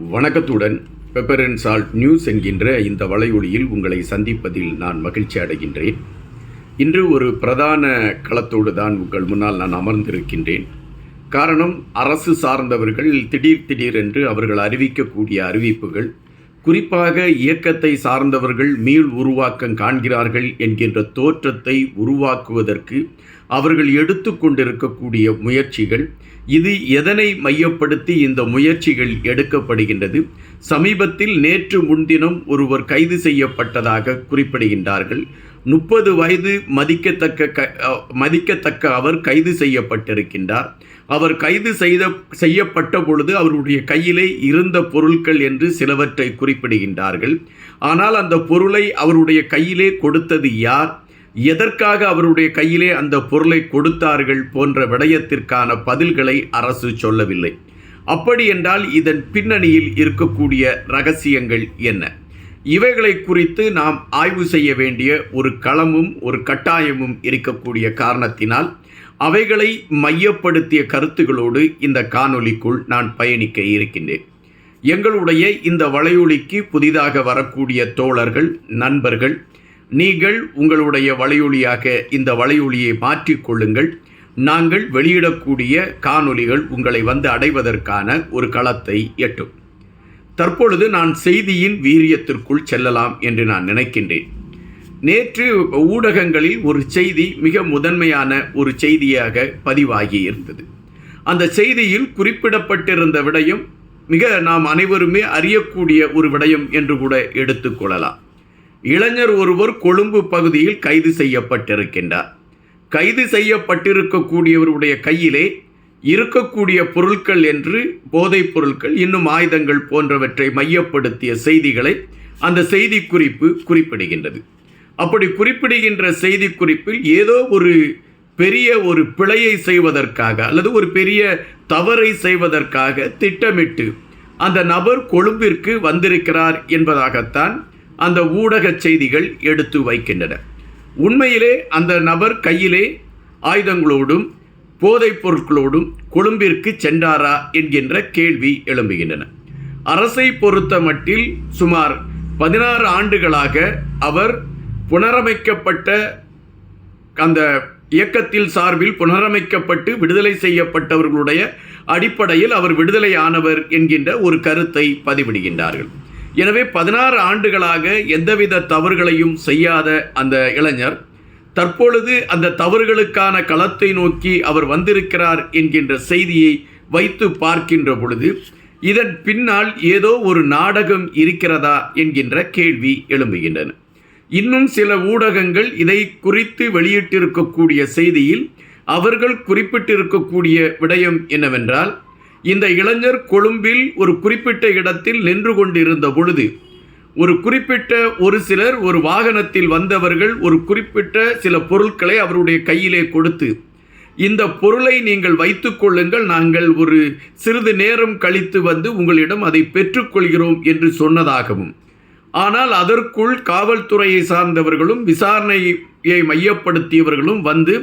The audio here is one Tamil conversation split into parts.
வணக்கத்துடன் பெப்பர் அண்ட் சால்ட் நியூஸ் என்கின்ற இந்த வலையொலியில் உங்களை சந்திப்பதில் நான் மகிழ்ச்சி அடைகின்றேன். இன்று ஒரு பிரதான களத்தோடு தான் உங்கள் முன்னால் நான் அமர்ந்திருக்கின்றேன். காரணம் அரசு சார்ந்தவர்கள் திடீர் திடீரென்று அவர்கள் அறிவிக்கக்கூடிய அறிவிப்புகள் குறிப்பாக இயக்கத்தை சார்ந்தவர்கள் மீள் உருவாக்கம் காண்கிறார்கள் என்கின்ற தோற்றத்தை உருவாக்குவதற்கு அவர்கள் எடுத்துக்கொண்டிருக்கக்கூடிய முயற்சிகள். இது எதனை மையப்படுத்தி இந்த முயற்சிகள் எடுக்கப்படுகின்றது? சமீபத்தில் நேற்று முன்தினம் ஒருவர் கைது செய்யப்பட்டதாக குறிப்பிடுகின்றார்கள். முப்பது வயது மதிக்கத்தக்க க மதிக்கத்தக்க அவர் கைது செய்யப்பட்டிருக்கின்றார். அவர் கைது செய்த செய்யப்பட்ட பொழுது அவருடைய கையிலே இருந்த பொருட்கள் என்று சிலவற்றை குறிப்பிடுகின்றார்கள். ஆனால் அந்த பொருளை அவருடைய கையிலே கொடுத்தது யார்? எதற்காக அவருடைய கையிலே அந்த பொருளை கொடுத்தார்கள் போன்ற விடயத்திற்கான பதில்களை அரசு சொல்லவில்லை. அப்படி என்றால் இதன் பின்னணியில் இருக்கக்கூடிய ரகசியங்கள் என்ன? இவைகளை குறித்து நாம் ஆய்வு செய்ய வேண்டிய ஒரு களமும் ஒரு கட்டாயமும் இருக்கக்கூடிய காரணத்தினால் அவைகளை மையப்படுத்திய கருத்துகளோடு இந்த காணொலிக்குள் நான் பயணிக்க இருக்கின்றேன். எங்களுடைய இந்த வலையொலிக்கு புதிதாக வரக்கூடிய தோழர்கள் நண்பர்கள் நீங்கள் உங்களுடைய வலையொலியாக இந்த வலையொலியை மாற்றிக்கொள்ளுங்கள் நாங்கள் வெளியிடக்கூடிய காணொலிகள் உங்களை வந்து அடைவதற்கான ஒரு களத்தை எட்டும். தற்பொழுது நான் செய்தியின் வீரியத்திற்குள் செல்லலாம் என்று நான் நினைக்கின்றேன். நேற்று ஊடகங்களில் ஒரு செய்தி மிக முதன்மையான ஒரு செய்தியாக பதிவாகி இருந்தது. அந்த செய்தியில் குறிப்பிடப்பட்டிருந்த விடயம் மிக நாம் அனைவருமே அறியக்கூடிய ஒரு விடயம் என்று கூட எடுத்துக்கொள்ளலாம் இளைஞர் ஒருவர் கொழும்பு பகுதியில் கைது செய்யப்பட்டிருக்கின்றார். கைது செய்யப்பட்டிருக்கக்கூடியவருடைய கையிலே இருக்கக்கூடிய பொருட்கள் என்று போதைப் பொருட்கள் இன்னும் ஆயுதங்கள் போன்றவற்றை மையப்படுத்திய செய்திகளை அந்த செய்தி குறிப்பு குறிப்பிடுகின்றது. அப்படி குறிப்பிடுகின்ற செய்தி குறிப்பில் ஏதோ ஒரு பெரிய ஒரு பிழையை செய்வதற்காக அல்லது ஒரு பெரிய தவறை செய்வதற்காக திட்டமிட்டு அந்த நபர் கொழும்பிற்கு வந்திருக்கிறார் என்பதாகத்தான் அந்த ஊடக செய்திகள் எடுத்து வைக்கின்றன. உண்மையிலே அந்த நபர் கையிலே ஆயுதங்களோடும் போதைப் பொருட்களோடும் கொழும்பிற்கு சென்றாரா என்கின்ற கேள்வி எழும்புகின்றன. அரசை பொறுத்த மட்டில் சுமார் பதினாறு ஆண்டுகளாக அவர் புனரமைக்கப்பட்ட அந்த இயக்கத்தில் சார்பில் புனரமைக்கப்பட்டு விடுதலை செய்யப்பட்டவர்களுடைய அடிப்படையில் அவர் விடுதலை ஆனவர் என்கின்ற ஒரு கருத்தை பதிவிடுகின்றார்கள். எனவே பதினாறு ஆண்டுகளாக எந்தவித தவறுகளையும் செய்யாத அந்த இளைஞர் தற்பொழுது அந்த தவறுகளுக்கான களத்தை நோக்கி அவர் வந்திருக்கிறார் என்கின்ற செய்தியை வைத்து பார்க்கின்ற பொழுது இதன் பின்னால் ஏதோ ஒரு நாடகம் இருக்கிறதா என்கின்ற கேள்வி எழும்புகின்றன. இன்னும் சில ஊடகங்கள் இதை குறித்து வெளியிட்டிருக்கக்கூடிய செய்தியில் அவர்கள் குறிப்பிட்டிருக்கக்கூடிய விடயம் என்னவென்றால் இந்த இளைஞர் கொழும்பில் ஒரு குறிப்பிட்ட இடத்தில் நின்று கொண்டிருந்த பொழுது ஒரு குறிப்பிட்ட ஒரு சிலர் ஒரு வாகனத்தில் வந்தவர்கள் ஒரு குறிப்பிட்ட சில பொருட்களை அவருடைய கையிலே கொடுத்து இந்த பொருளை நீங்கள் வைத்துக்கொள்ளுங்கள் நாங்கள் ஒரு சிறிது நேரம் கழித்து வந்து உங்களிடம் அதை பெற்றுக்கொள்கிறோம் என்று சொன்னதாகவும் ஆனால் அதற்குள் காவல்துறையை சார்ந்தவர்களும் விசாரணையை மையப்படுத்தியவர்களும் வந்து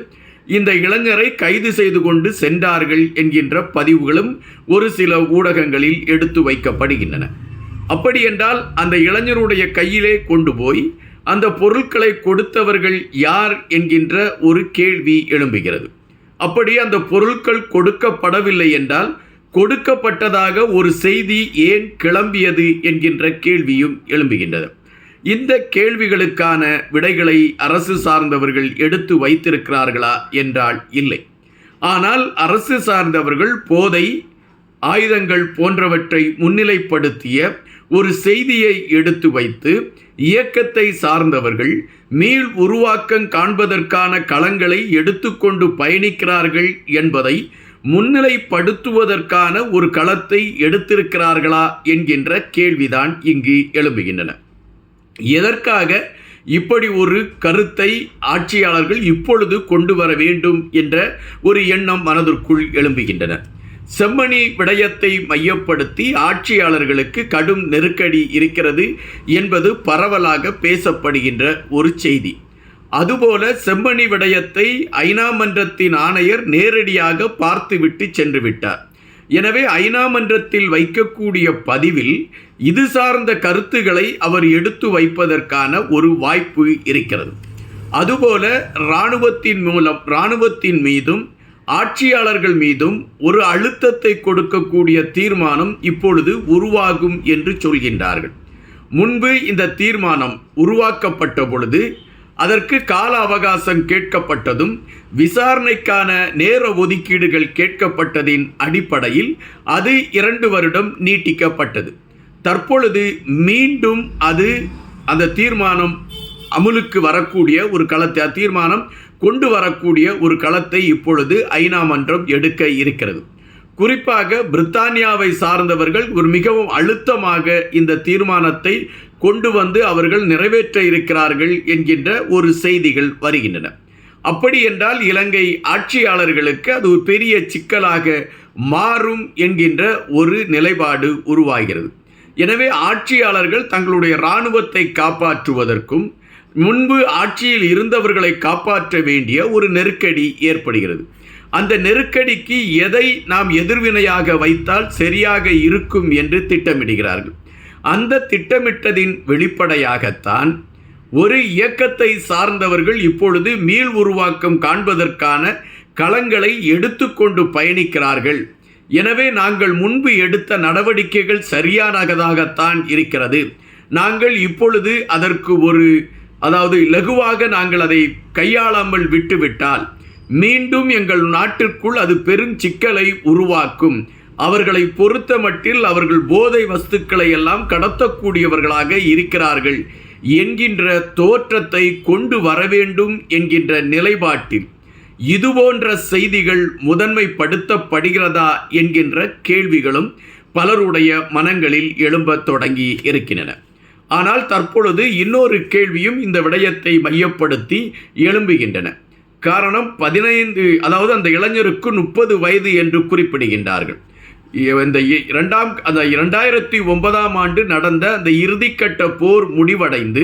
இந்த இளைஞரை கைது செய்து கொண்டு சென்றார்கள் என்கின்ற பதிவுகளும் ஒரு சில ஊடகங்களில் எடுத்து வைக்கப்படுகின்றன. அப்படி என்றால் அந்த இளைஞருடைய கையிலே கொண்டு போய் அந்த பொருட்களை கொடுத்தவர்கள் யார் என்கின்ற ஒரு கேள்வி எழும்புகிறது. அப்படி அந்த பொருட்கள் கொடுக்கப்படவில்லை என்றால் கொடுக்கப்பட்டதாக ஒரு செய்தி ஏன் கிளம்பியது என்கின்ற கேள்வியும் எழும்புகின்றது. இந்த கேள்விகளுக்கான விடைகளை அரசு சார்ந்தவர்கள் எடுத்து வைத்திருக்கிறார்களா என்றால் இல்லை. ஆனால் அரசு சார்ந்தவர்கள் போதை ஆயுதங்கள் போன்றவற்றை முன்னிலைப்படுத்திய ஒரு செய்தியை எடுத்து வைத்து இயக்கத்தை சார்ந்தவர்கள் மீள் உருவாக்கம் காண்பதற்கான களங்களை எடுத்துக்கொண்டு பயணிக்கிறார்கள் என்பதை முன்னிலைப்படுத்துவதற்கான ஒரு களத்தை எடுத்திருக்கிறார்களா என்கின்ற கேள்விதான் இங்கு எழும்புகின்றன. எதற்காக இப்படி ஒரு கருத்தை ஆட்சியாளர்கள் இப்பொழுது கொண்டு வர வேண்டும் என்ற ஒரு எண்ணம் மனதிற்குள் எழும்புகின்றன. செம்மணி விடயத்தை மையப்படுத்தி ஆட்சியாளர்களுக்கு கடும் நெருக்கடி இருக்கிறது என்பது பரவலாக பேசப்படுகின்ற ஒரு செய்தி. அதுபோல செம்மணி விடயத்தை ஐநா மன்றத்தின் ஆணையர் நேரடியாக பார்த்துவிட்டு சென்று விட்டார் எனவே ஐநா மன்றத்தில் வைக்கக்கூடிய பதிவில் இது சார்ந்த கருத்துக்களை அவர் எடுத்து வைப்பதற்கான ஒரு வாய்ப்பு இருக்கிறது. அதுபோல இராணுவத்தின் மூலம் இராணுவத்தின் மீதும் ஆட்சியாளர்கள் மீதும் ஒரு அழுத்தத்தை கொடுக்கக்கூடிய தீர்மானம் இப்பொழுது உருவாகும் என்று சொல்கின்றார்கள். முன்பு இந்த தீர்மானம் உருவாக்கப்பட்ட பொழுது அதற்கு கால அவகாசம் கேட்கப்பட்டதும் விசாரணைக்கான நேர ஒதுக்கீடுகள் கேட்கப்பட்டதின் அடிப்படையில் அது இரண்டு வருடம் நீட்டிக்கப்பட்டது. தற்பொழுது மீண்டும் அது அந்த தீர்மானம் அமுலுக்கு வரக்கூடிய ஒரு களத்தை தீர்மானம் கொண்டு வரக்கூடிய ஒரு களத்தை இப்பொழுது ஐநா மன்றம் எடுக்க இருக்கிறது. குறிப்பாக பிரித்தானியாவை சார்ந்தவர்கள் ஒரு மிகவும் அழுத்தமாக இந்த தீர்மானத்தை கொண்டு வந்து அவர்கள் நிறைவேற்ற இருக்கிறார்கள் என்கின்ற ஒரு செய்திகள் வருகின்றன. அப்படி என்றால் இலங்கை ஆட்சியாளர்களுக்கு அது ஒரு பெரிய சிக்கலாக மாறும் என்கின்ற ஒரு நிலைப்பாடு உருவாகிறது. எனவே ஆட்சியாளர்கள் தங்களுடைய இராணுவத்தை காப்பாற்றுவதற்கும் முன்பு ஆட்சியில் இருந்தவர்களை காப்பாற்ற வேண்டிய ஒரு நெருக்கடி ஏற்படுகிறது. அந்த நெருக்கடிக்கு எதை நாம் எதிர்வினையாக வைத்தால் சரியாக இருக்கும் என்று திட்டமிடுகிறார்கள். அந்த திட்டமிட்டதின் வெளிப்படையாகத்தான் ஒரு இயக்கத்தை சார்ந்தவர்கள் இப்பொழுது மீள் உருவாக்கம் காண்பதற்கான களங்களை எடுத்துக்கொண்டு பயணிக்கிறார்கள். எனவே நாங்கள் முன்பு எடுத்த நடவடிக்கைகள் சரியானதாகத்தான் இருக்கிறது. நாங்கள் இப்பொழுது அதற்கு ஒரு அதாவது லகுவாக நாங்கள் அதை கையாளாமல் விட்டுவிட்டால் மீண்டும் எங்கள் நாட்டிற்குள் அது பெரும் சிக்கலை உருவாக்கும். அவர்களை பொறுத்த மட்டில் அவர்கள் போதை வஸ்துக்களை எல்லாம் கடத்தக்கூடியவர்களாக இருக்கிறார்கள். என்கின்ற தோற்றத்தை கொண்டு வர வேண்டும் என்கின்ற நிலைப்பாட்டில். இதுபோன்ற செய்திகள் முதன்மைப்படுத்தப்படுகிறதா என்கின்ற கேள்விகளும் பலருடைய மனங்களில் எழும்பத் தொடங்கி இருக்கின்றன. ஆனால் தற்பொழுது இன்னொரு கேள்வியும் இந்த விடயத்தை மையப்படுத்தி எழும்புகின்றன. காரணம் பதினைந்து அதாவது அந்த இளைஞருக்கு முப்பது வயது என்று குறிப்பிடுகின்றார்கள். இந்த இரண்டாம் அந்த இரண்டாயிரத்தி ஒன்பதாம் ஆண்டு நடந்த அந்த இறுதிக்கட்ட போர் முடிவடைந்து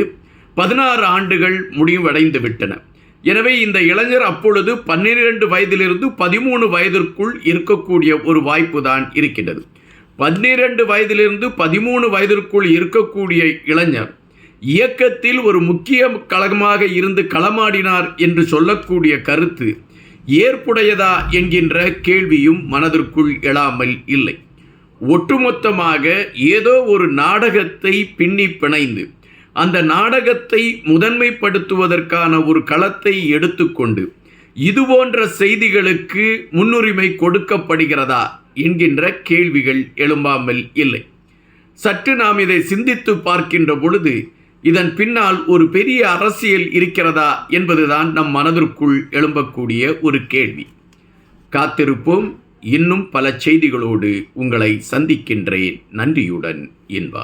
பதினாறு ஆண்டுகள் முடிவடைந்து விட்டன. எனவே இந்த இளைஞர் அப்பொழுது பன்னிரண்டு வயதிலிருந்து பதிமூணு வயதிற்குள் இருக்கக்கூடிய ஒரு வாய்ப்பு தான் இருக்கின்றது. பன்னிரண்டு வயதிலிருந்து பதிமூணு வயதிற்குள் இருக்கக்கூடிய இளைஞர் இயக்கத்தில் ஒரு முக்கிய களமாக இருந்து களமாடினார் என்று சொல்லக்கூடிய கருத்து ஏற்புடையதா என்கின்ற கேள்வியும் மனதிற்குள் எழாமல் இல்லை. ஒட்டுமொத்தமாக ஏதோ ஒரு நாடகத்தை பின்னி பிணைந்து அந்த நாடகத்தை முதன்மைப்படுத்துவதற்கான ஒரு களத்தை எடுத்துக்கொண்டு இதுபோன்ற செய்திகளுக்கு முன்னுரிமை கொடுக்கப்படுகிறதா என்கின்ற கேள்விகள் எழும்பாமல் இல்லை. சற்று நாம் இதை சிந்தித்து பார்க்கின்ற பொழுது இதன் பின்னால் ஒரு பெரிய அரசியல் இருக்கிறதா என்பதுதான் நம் மனதிற்குள் எழும்பக்கூடிய ஒரு கேள்வி. காத்திருப்போம். இன்னும் பல செய்திகளோடு உங்களை சந்திக்கின்றேன். நன்றியுடன் இன்பா.